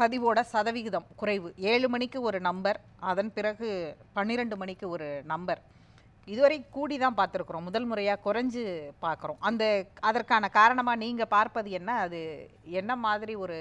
பதிவோட சதவிகிதம் குறைவு. ஏழு மணிக்கு ஒரு நம்பர் அதன் பிறகு பன்னிரெண்டு மணிக்கு ஒரு நம்பர் இதுவரை கூடி தான் பார்த்துருக்குறோம். முதல் முறையாக குறைஞ்சு பார்க்குறோம். அந்த அதற்கான காரணமாக நீங்கள் பார்ப்பது என்ன? அது என்ன மாதிரி ஒரு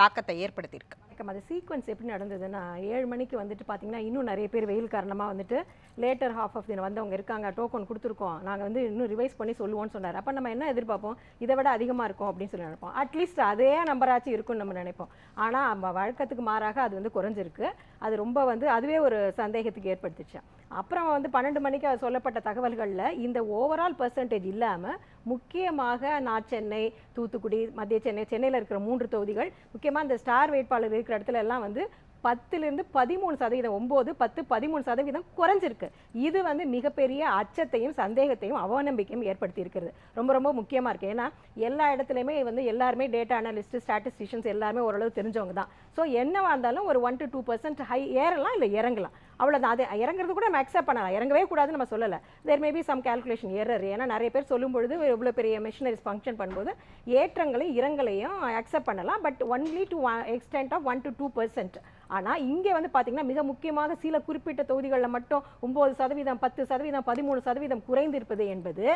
தாக்கத்தை ஏற்படுத்தியிருக்கு? வணக்கம் அது சீக்வன்ஸ் எப்படி நடந்ததுன்னா ஏழு மணிக்கு வந்துட்டு பார்த்தீங்கன்னா இன்னும் நிறைய பேர் வெயில் காரணமாக வந்துட்டு லேட்டர் ஹாஃப் ஆஃப் தினம் வந்தவங்க இருக்காங்க டோக்கன் கொடுத்துருக்கோம். நாங்கள் வந்து இன்னும் ரிவைஸ் பண்ணி சொல்லுவோம்னு சொன்னார். அப்போ நம்ம என்ன எதிர்பார்ப்போம்? இதை விட அதிகமாக இருக்கும் அப்படின்னு சொல்லி நினைப்போம். அட்லீஸ்ட் அதே நம்பராச்சும் இருக்கும்னு நம்ம நினைப்போம். ஆனால் நம்ம வழக்கத்துக்கு மாறாக அது வந்து குறைஞ்சிருக்கு. அது ரொம்ப வந்து அதுவே ஒரு சந்தேகத்துக்கு ஏற்படுத்துச்சு. அப்புறம் வந்து பன்னெண்டு மணிக்கு சொல்லப்பட்ட தகவல்களில் இந்த ஓவரால் பர்சன்டேஜ் இல்லாமல் முக்கியமாக நான் சென்னை தூத்துக்குடி மத்திய சென்னை சென்னையில் இருக்கிற மூன்று தொகுதிகள் முக்கியமாக இந்த ஸ்டார் வேட்பாளர் இருக்கிற இடத்துல எல்லாம் வந்து பத்துலேருந்து பதிமூணு சதவீதம் ஒம்பது பத்து பதிமூணு சதவீதம் குறைஞ்சிருக்கு. இது வந்து மிகப்பெரிய அச்சத்தையும் சந்தேகத்தையும் அவநம்பிக்கையும் ஏற்படுத்தி இருக்கிறது ரொம்ப ரொம்ப முக்கியமாக இருக்குது ஏன்னா எல்லா இடத்துலையுமே வந்து எல்லாருமே டேட்டா அனாலிஸ்ட் ஸ்டாட்டிஸ்டிஷியன்ஸ் எல்லாருமே ஓரளவு தெரிஞ்சவங்க தான். ஸோ என்னவாக இருந்தாலும் ஒரு one to two percent high ஏறலாம் இல்லை இறங்கலாம். அவ்வளோதான் அது இறங்குறது கூட நம்ம அக்செப்ட் பண்ணலாம். இறங்கவே கூடாதுன்னு நம்ம சொல்லலை. There maybe some calculation error ஏன்னா நிறைய பேர் சொல்லும் பொழுது இவ்வளோ பெரிய மிஷினரிஸ் ஃபங்க்ஷன் பண்ணும்போது ஏற்றங்களையும் இறங்கலையும் அக்செப்ட் பண்ணலாம். But only to extent of one to two percent ஆனால் இங்கே வந்து பார்த்தீங்கன்னா மிக முக்கியமாக சில குறிப்பிட்ட தொகுதிகளில் மட்டும் ஒம்பது சதவீதம் பத்து சதவீதம் பதிமூணு சதவீதம் குறைந்திருப்பது என்பது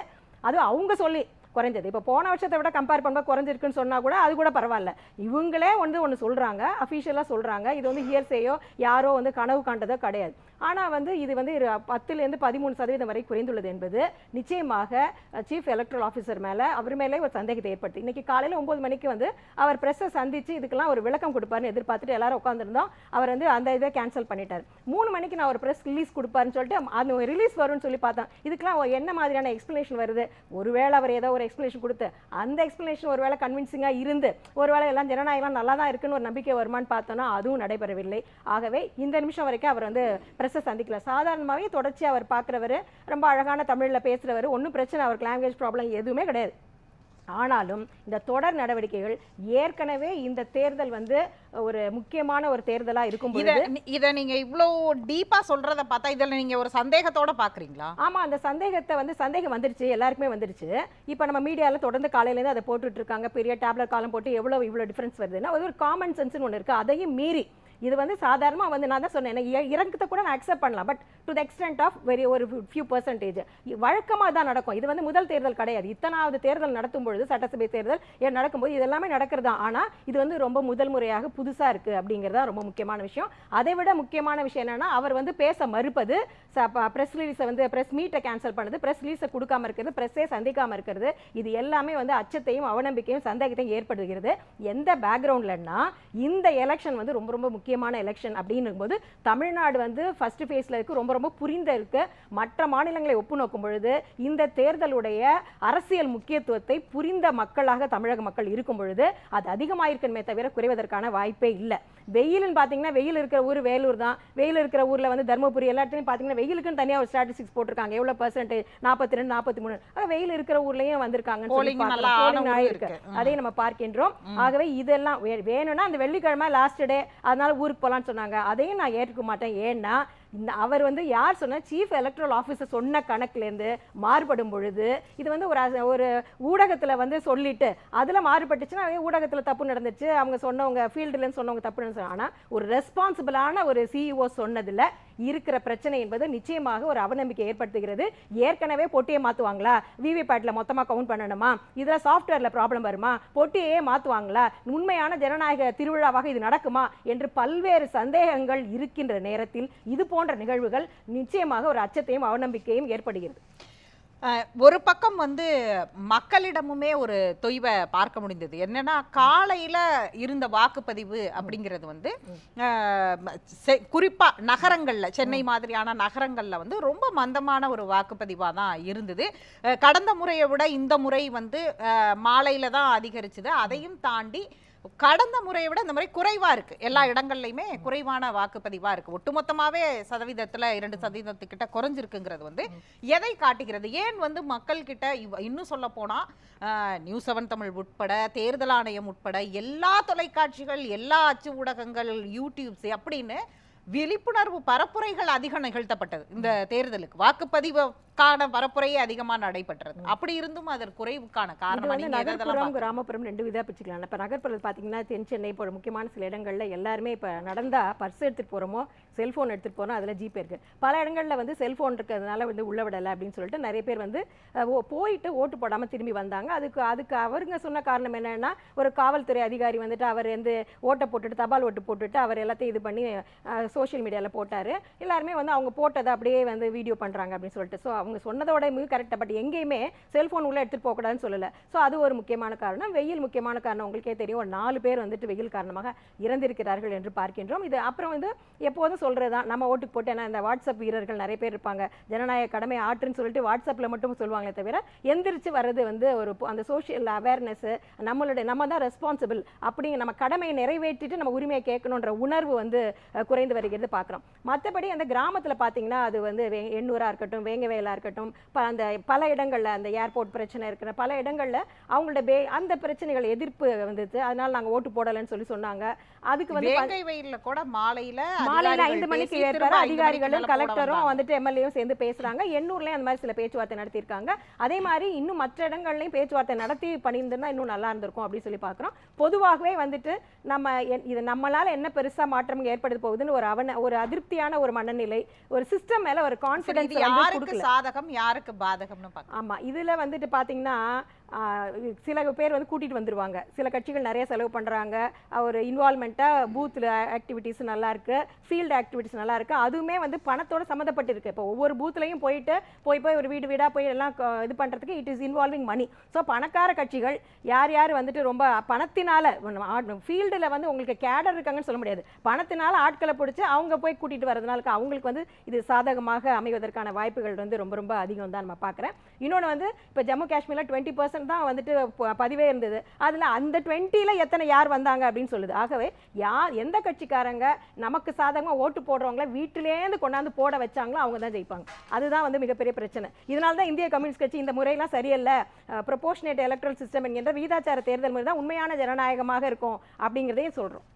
அது அவங்க சொல்லி குறைஞ்சது. இப்போ போன வருஷத்தை விட கம்பேர் பண்ணும்போது குறைஞ்சிருக்குன்னு சொன்னால் கூட அது கூட பரவாயில்ல. இவங்களே வந்து ஒன்று சொல்கிறாங்க அஃபிஷியலாக சொல்கிறாங்க இது வந்து ஹியர்ஸேயோ யாரோ வந்து கனவு காண்டதோ கிடையாது. ஆனால் வந்து இது வந்து பத்துலேருந்து பதிமூணு சதவீதம் வரை குறைந்துள்ளது என்பது நிச்சயமாக சீஃப் எலக்ட்ரல் ஆஃபீஸர் மேலே அவர் மேலே ஒரு சந்தேகத்தை ஏற்படுத்தி. இன்னைக்கு காலையில் ஒம்பது மணிக்கு வந்து அவர் ப்ரெஸ்ஸை சந்தித்து இதுக்கெல்லாம் ஒரு விளக்கம் கொடுப்பாருன்னு எதிர்பார்த்துட்டு எல்லாரும் உட்காந்துருந்தோம் அவர் வந்து அந்த இதை கேன்சல் பண்ணிட்டார். மூணு மணிக்கு நான் ஒரு ப்ரெஸ் ரிலீஸ் கொடுப்பாருன்னு சொல்லிட்டு அந்த ரிலீஸ் வரும்னு சொல்லி பார்த்தேன். இதுக்கெல்லாம் என்ன மாதிரியான எக்ஸ்ப்ளனேஷன் வருது? ஒருவேளை அவர் ஏதோ ஒரு எக்ஸ்ப்ளனேஷன் கொடுத்து அந்த எக்ஸ்ப்ளனேஷன் ஒருவேளை கன்வின்சிங்காக இருந்து ஒரு வேளை எல்லாம் ஜனநாயகம் நல்லா தான் இருக்குன்னு ஒரு நம்பிக்கை வருமான்னு பார்த்தோன்னா அதுவும் நடைபெறவில்லை. ஆகவே இந்த நிமிஷம் வரைக்கும் அவர் வந்து ப்ரெஸ்ஸை சந்திக்கல சாதாரணமாகவே தொடர்ச்சியாக அவர் பார்க்குறவர் ரொம்ப அழகான தமிழில் பேசுகிறவர் ஒன்றும் பிரச்சனை அவருக்கு லாங்குவேஜ் ப்ராப்ளம் எதுவுமே கிடையாது. ஆனாலும் இந்த தொடர் நடவடிக்கைகள் ஏற்கனவே இந்த தேர்தல் வந்து ஒரு முக்கியமான ஒரு தேர்தலாக இருக்கும் இத பொழுது இத நீங்க இவ்வளோ டீப்பா சொல்றத பார்த்தா இதுல நீங்க ஒரு சந்தேகத்தோட பாக்குறீங்களா? ஆமா அந்த சந்தேகத்தை வந்து சந்தேகம் வந்துருச்சு எல்லாருக்குமே வந்துருச்சு. இப்போ நம்ம மீடியால தொடர்ந்து காலையிலேருந்து அதை போட்டுட்டு இருக்காங்க. பெரிய டேப்லெட் காலம் போட்டு எவ்வளவு இவ்வளவு டிஃபரன்ஸ் வருதுன்னா அது ஒரு காமன் சென்ஸ்னு ஒன்று இருக்கு. அதையும் மீறி இது வந்து சாதாரணமாக வந்து நான் தான் சொன்னேன். எனக்கு இ- இறக்கத்தை கூட நான் அக்செப்ட் பண்ணலாம். But to the extent of very ஒரு ஃபியூ பர்சன்டேஜ் வழக்கமாக தான் நடக்கும். இது வந்து முதல் தேர்தல் கிடையாது. இத்தனாவது தேர்தல் நடத்தும் பொழுது சட்டசபை தேர்தல் நடக்கும்போது இது எல்லாமே நடக்கிறது தான். ஆனால் இது வந்து ரொம்ப முதல் முறையாக புதுசாக இருக்குது அப்படிங்கிறது தான் ரொம்ப முக்கியமான விஷயம். அதை விட முக்கியமான விஷயம் என்னென்னா அவர் வந்து பேச மறுப்பது ப்ரெஸ் ரிலீஸை வந்து ப்ரெஸ் மீட்டை கேன்சல் பண்ணது ப்ரெஸ் ரிலீஸை கொடுக்காம இருக்கிறது ப்ரெஸ்ஸே சந்திக்காமல் இருக்கிறது. இது எல்லாமே வந்து அச்சத்தையும் அவநம்பிக்கையும் சந்தேகத்தையும் ஏற்படுகிறது எந்த பேக்ரவுண்ட்லன்னா இந்த எலெக்ஷன் வந்து ரொம்ப ரொம்ப முக்கியமான எலெக்ஷன் அப்படின்னும் போது தமிழ்நாடு வந்து ஃபர்ஸ்ட் ஃபேஸில் இருக்கு ரொம்ப ரொம்ப புரிந்த இருக்கு. மற்ற மாநிலங்களை ஒப்பு நோக்கும் பொழுது இந்த தேர்தலுடைய அரசியல் முக்கியத்துவத்தை புரிந்த மக்களாக தமிழக மக்கள் இருக்கும் பொழுது அது அதிகமாயிருக்கணுமே தவிர குறைவதற்கான வாய்ப்பே இல்லை. வெயில்னு பார்த்தீங்கன்னா வெயில் இருக்கிற ஊர் வேலூர் தான். வெயில் இருக்கிற ஊரில் வந்து தருமபுரி எல்லாத்தையும் பார்த்தீங்கன்னா வெயிலுக்குன்னு தனியாக ஒரு ஸ்டாட்டிஸ்டிக்ஸ் போட்டிருக்காங்க. எவ்வளோ பர்சன்டேஜ் நாற்பத்தி ரெண்டு நாற்பத்தி மூணு வெயில் இருக்கிற ஊர்லயும் ஆயிருக்கு இருக்கு. அதை நம்ம பார்க்கின்றோம். ஆகவே இதெல்லாம் வேணும்னா அந்த வெள்ளிக்கிழமை லாஸ்ட் டே அதனால ஊருக்கு போகலான்னு சொன்னாங்க. அதையும் நான் ஏற்றுக்க மாட்டேன். ஏன்னா இந்த அவர் வந்து யார் சொன்ன? சீஃப் எலக்ட்ரல் ஆஃபீஸர் சொன்ன கணக்குலேருந்து மாறுபடும் பொழுது இது வந்து ஒரு ஒரு ஊடகத்தில் வந்து சொல்லிட்டு அதில் மாறுபட்டுச்சுன்னா ஊடகத்தில் தப்பு நடந்துச்சு அவங்க சொன்னவங்க ஃபீல்டுலேருந்து சொன்னவங்க தப்பு நடந்துச்சு. ஆனால் ஒரு ரெஸ்பான்சிபிளான ஒரு சிஇஓ சொன்னதில் இருக்கிற பிரச்சனை என்பது நிச்சயமாக ஒரு அவநம்பிக்கை ஏற்படுத்துகிறது. ஏற்கனவே பொட்டியை மாற்றுவாங்களா விவிபேட்டில் மொத்தமாக கவுண்ட் பண்ணணுமா? இதில் சாஃப்ட்வேரில் ப்ராப்ளம் வருமா? பொட்டியே மாற்றுவாங்களா உண்மையான ஜனநாயக திருவிழாவாக இது நடக்குமா? என்று பல்வேறு சந்தேகங்கள் இருக்கின்ற நேரத்தில் இது போன்ற நிகழ்வுகள் நிச்சயமாக ஒரு அச்சத்தையும் அவநம்பிக்கையும் ஏற்படுகிறது. ஒரு பக்கம் வந்து மக்களிடமுமே ஒரு தொய்வை பார்க்க முடிந்தது. என்னன்னா காலையில இருந்த வாக்குப்பதிவு அப்படிங்கிறது வந்து அஹ், செ- குறிப்பா நகரங்கள்ல சென்னை மாதிரியான நகரங்கள்ல வந்து ரொம்ப மந்தமான ஒரு வாக்குப்பதிவா தான் இருந்தது. கடந்த முறையை விட இந்த முறை வந்து மாலையில தான் அதிகரிச்சது. அதையும் தாண்டி கடந்த முறையை விட இந்த முறை குறைவா இருக்கு. எல்லா இடங்கள்லையுமே குறைவான வாக்குப்பதிவா இருக்கு. ஒட்டுமொத்தமாவே சதவீதத்துல இரண்டு சதவீதத்துக்கிட்ட குறைஞ்சிருக்குங்கிறது வந்து எதை காட்டுகிறது? ஏன் வந்து மக்கள் கிட்ட இவ்- இன்னும் சொல்ல போனா நியூஸ் செவன் தமிழ் உட்பட தேர்தல் ஆணையம் உட்பட எல்லா தொலைக்காட்சிகள் எல்லா அச்சு ஊடகங்கள் யூடியூப்ஸ் அப்படின்னு விழிப்புணர்வு பரப்புரைகள் அதிகம் நிகழ்த்தப்பட்டது. இந்த தேர்தலுக்கு வாக்குப்பதிவுக்கான பரப்புரையே அதிகமா நடைபெற்றது. அப்படி இருந்தும் அதற்கு குறைவுக்கான காரணம்? கிராமப்புறம் ரெண்டு விதா பிரிச்சுக்கலாம் இப்போ நகர்ப்புறம் பார்த்தீங்கன்னா தென் சென்னை இப்போ முக்கியமான சில இடங்கள்ல எல்லாருமே இப்போ நடந்தா பர்ஸ் எடுத்துட்டு போறோமோ செல்ஃபோன் எடுத்துகிட்டு போனால் அதில் ஜிபே இருக்குது பல இடங்களில் வந்து செல்ஃபோன் இருக்கிறதுனால வந்து உள்ள விடலை அப்படின்னு சொல்லிட்டு நிறைய பேர் வந்து ஓ- போயிட்டு ஓட்டு போடாமல் திரும்பி வந்தாங்க. அதுக்கு அதுக்கு அவருங்க சொன்ன காரணம் என்னென்னா ஒரு காவல்துறை அதிகாரி வந்துட்டு அவர் வந்து ஓட்டை போட்டுட்டு தபால் ஓட்டு போட்டுட்டு அவர் எல்லாத்தையும் இது பண்ணி சோஷியல் மீடியாவில் போட்டார். எல்லாருமே வந்து அவங்க போட்டதை அப்படியே வந்து வீடியோ பண்ணுறாங்க அப்படின்னு சொல்லிட்டு. ஸோ அவங்க சொன்னதோட மிக கரெக்டாக பட் எங்கேயுமே செல்ஃபோன் உள்ளே எடுத்துட்டு போகக்கூடாதுன்னு சொல்லலை. ஸோ அது ஒரு முக்கியமான காரணம். வெயில் முக்கியமான காரணம் உங்களுக்கே தெரியும். ஒரு நாலு பேர் வந்துட்டு வெயில் காரணமாக இறந்திருக்கிறார்கள் என்று பார்க்கின்றோம். இது அப்புறம் வந்து எப்போதும் சொல்றது தான் நம்ம ஓட்டுக்கு போட்டு ஏன்னா இந்த வாட்ஸ்அப் வீரர்கள் நிறைய பேர் இருப்பாங்க. ஜனநாயக கடமை ஆற்றுன்னு சொல்லிட்டு வாட்ஸ்அப்பில் மட்டும் சொல்லுவாங்களே தவிர எந்திரிச்சு வர்றது வந்து ஒரு அந்த சோஷியல் அவேர்னஸ் நம்மளுடைய நம்ம தான் ரெஸ்பான்சிபிள் அப்படிங்க நம்ம கடமையை நிறைவேற்றிட்டு நம்ம உரிமையை கேட்கணுன்ற உணர்வு வந்து குறைந்து வருகிறது பார்க்குறோம். மற்றபடி அந்த கிராமத்தில் பார்த்தீங்கன்னா அது வந்து எண்ணூராக இருக்கட்டும் வேங்கவேலா இருக்கட்டும் அந்த பல இடங்களில் அந்த ஏர்போர்ட் பிரச்சனை இருக்கிற பல இடங்களில் அவங்களோட பே அந்த பிரச்சனைகள் எதிர்ப்பு வந்துச்சு அதனால நாங்கள் ஓட்டு போடலைன்னு சொல்லி சொன்னாங்க. அதுக்கு வந்து கூட மாலையில மாலையில ஐந்து மணிக்கு ஏற்பாடு அதிகாரிகளும் கலெக்டரும். வந்துட்டு எம்எல்ஏவும் சேர்ந்து பேசுறாங்க. எண்ணூர்லயும் அந்த மாதிரி சில பேச்சுவார்த்தை நடத்தியிருக்காங்க. அதே மாதிரி இன்னும் மற்ற இடங்கள்லயும் பேச்சுவார்த்தை நடத்தி பண்ணியிருந்தா இன்னும் நல்லா இருந்திருக்கும் அப்படின்னு சொல்லி பார்க்குறோம். பொதுவாகவே வந்துட்டு நம்ம இது நம்மளால என்ன பெருசா மாற்றம் ஏற்படுத்த போகுதுன்னு ஒரு அவன ஒரு அதிருப்தியான ஒரு மனநிலை ஒரு சிஸ்டம் மேல ஒரு வந்து யாருக்கு சாதகம் யாருக்கு பாதகம்னு ஆமா இதுல வந்துட்டு பாத்தீங்கன்னா சில பேர் வந்து கூட்டிகிட்டு வந்துருவாங்க. சில கட்சிகள் நிறைய செலவு பண்ணுறாங்க ஒரு இன்வால்மெண்ட்டா பூத்தில் ஆக்டிவிட்டீஸ் நல்லாயிருக்கு ஃபீல்டு ஆக்டிவிட்டிஸ் நல்லாயிருக்கு அதுவுமே வந்து பணத்தோட சம்மந்தப்பட்டிருக்கு. இப்போ ஒவ்வொரு பூத்துலையும் போயிட்டு போய் போய் ஒரு வீடு வீடாக போய் எல்லாம் இது பண்ணுறதுக்கு it is involving money so பணக்கார கட்சிகள் யார் யார் வந்துட்டு ரொம்ப பணத்தினால ஃபீல்டில் வந்து உங்களுக்கு கேடர் இருக்காங்கன்னு சொல்ல முடியாது. பணத்தினால ஆட்களை பிடிச்சி அவங்க போய் கூட்டிகிட்டு வரதுனால அவங்களுக்கு வந்து இது சாதகமாக அமைவதற்கான வாய்ப்புகள் வந்து ரொம்ப ரொம்ப அதிகம் தான் நம்ம பார்க்குறேன் இன்னொன்று வந்து இப்போ ஜம்மு காஷ்மீரில் டுவெண்ட்டி பர்சன்ட் தான் வந்துட்டு பதிவே இருந்தது. அதில் அந்த டுவெண்ட்டியில் எத்தனை யார் வந்தாங்க அப்படின்னு சொல்லுது. ஆகவே யார் எந்த கட்சிக்காரங்க நமக்கு சாதகமாக ஓட்டு போடுறவங்கள வீட்டிலேருந்து கொண்டாந்து போட வச்சாங்களோ அவங்க தான் ஜெயிப்பாங்க. அதுதான் வந்து மிகப்பெரிய பிரச்சனை. இதனால தான் இந்திய கம்யூனிஸ்ட் கட்சி இந்த முறையெல்லாம் சரியில்ல. ப்ரொபோஷனேட் எலக்ட்ரல் சிஸ்டம் என்கின்ற வீதாச்சார தேர்தல் முறை தான் உண்மையான ஜனநாயகமாக இருக்கும் அப்படிங்கிறதையும் சொல்கிறோம்